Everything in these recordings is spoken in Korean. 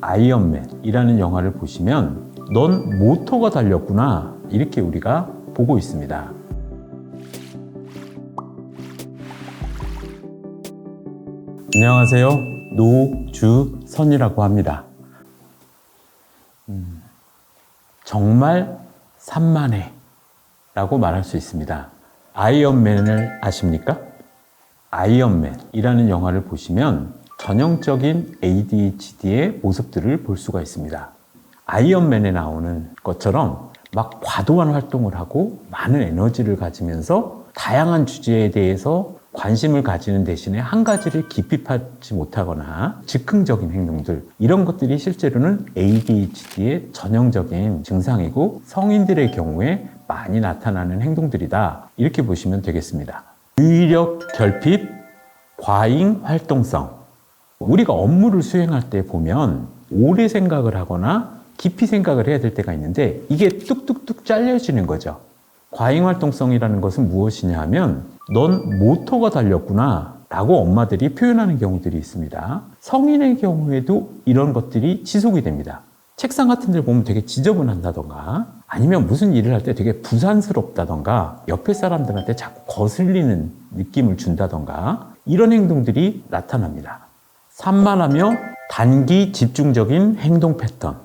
아이언맨이라는 영화를 보시면 넌 모터가 달렸구나 이렇게 우리가 보고 있습니다. 안녕하세요. 노주선이라고 합니다. 음, 정말 산만해 라고 말할 수 있습니다. 아이언맨을 아십니까? 아이언맨이라는 영화를 보시면 전형적인 ADHD의 모습들을 볼 수가 있습니다. 아이언맨에 나오는 것처럼 막 과도한 활동을 하고 많은 에너지를 가지면서 다양한 주제에 대해서 관심을 가지는 대신에 한 가지를 깊이 파지 못하거나 즉흥적인 행동들 이런 것들이 실제로는 ADHD의 전형적인 증상이고 성인들의 경우에 많이 나타나는 행동들이다 이렇게 보시면 되겠습니다. 유의력 결핍, 과잉 활동성 우리가 업무를 수행할 때 보면 오래 생각을 하거나 깊이 생각을 해야 될 때가 있는데 이게 뚝뚝뚝 잘려지는 거죠. 과잉 활동성이라는 것은 무엇이냐 하면 넌 모터가 달렸구나 라고 엄마들이 표현하는 경우들이 있습니다. 성인의 경우에도 이런 것들이 지속이 됩니다. 책상 같은 데 보면 되게 지저분한다던가 아니면 무슨 일을 할 때 되게 부산스럽다던가 옆에 사람들한테 자꾸 거슬리는 느낌을 준다던가 이런 행동들이 나타납니다. 산만하며 단기 집중적인 행동 패턴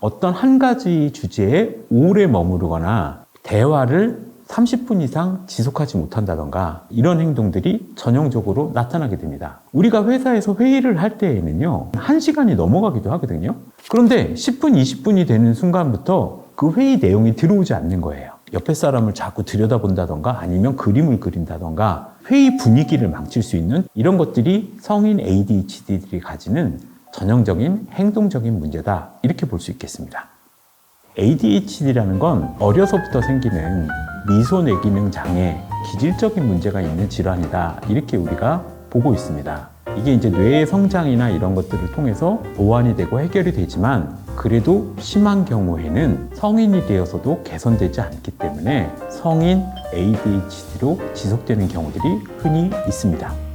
어떤 한 가지 주제에 오래 머무르거나 대화를 30분 이상 지속하지 못한다던가 이런 행동들이 전형적으로 나타나게 됩니다. 우리가 회사에서 회의를 할 때에는요, 1시간이 넘어가기도 하거든요. 그런데 10분, 20분이 되는 순간부터 그 회의 내용이 들어오지 않는 거예요. 옆에 사람을 자꾸 들여다본다던가 아니면 그림을 그린다던가 회의 분위기를 망칠 수 있는 이런 것들이 성인 ADHD들이 가지는 전형적인 행동적인 문제다. 이렇게 볼 수 있겠습니다. ADHD라는 건 어려서부터 생기는 미소 내기능 장애, 기질적인 문제가 있는 질환이다. 이렇게 우리가 보고 있습니다. 이게 이제 뇌의 성장이나 이런 것들을 통해서 보완이 되고 해결이 되지만 그래도 심한 경우에는 성인이 되어서도 개선되지 않기 때문에 성인 ADHD로 지속되는 경우들이 흔히 있습니다.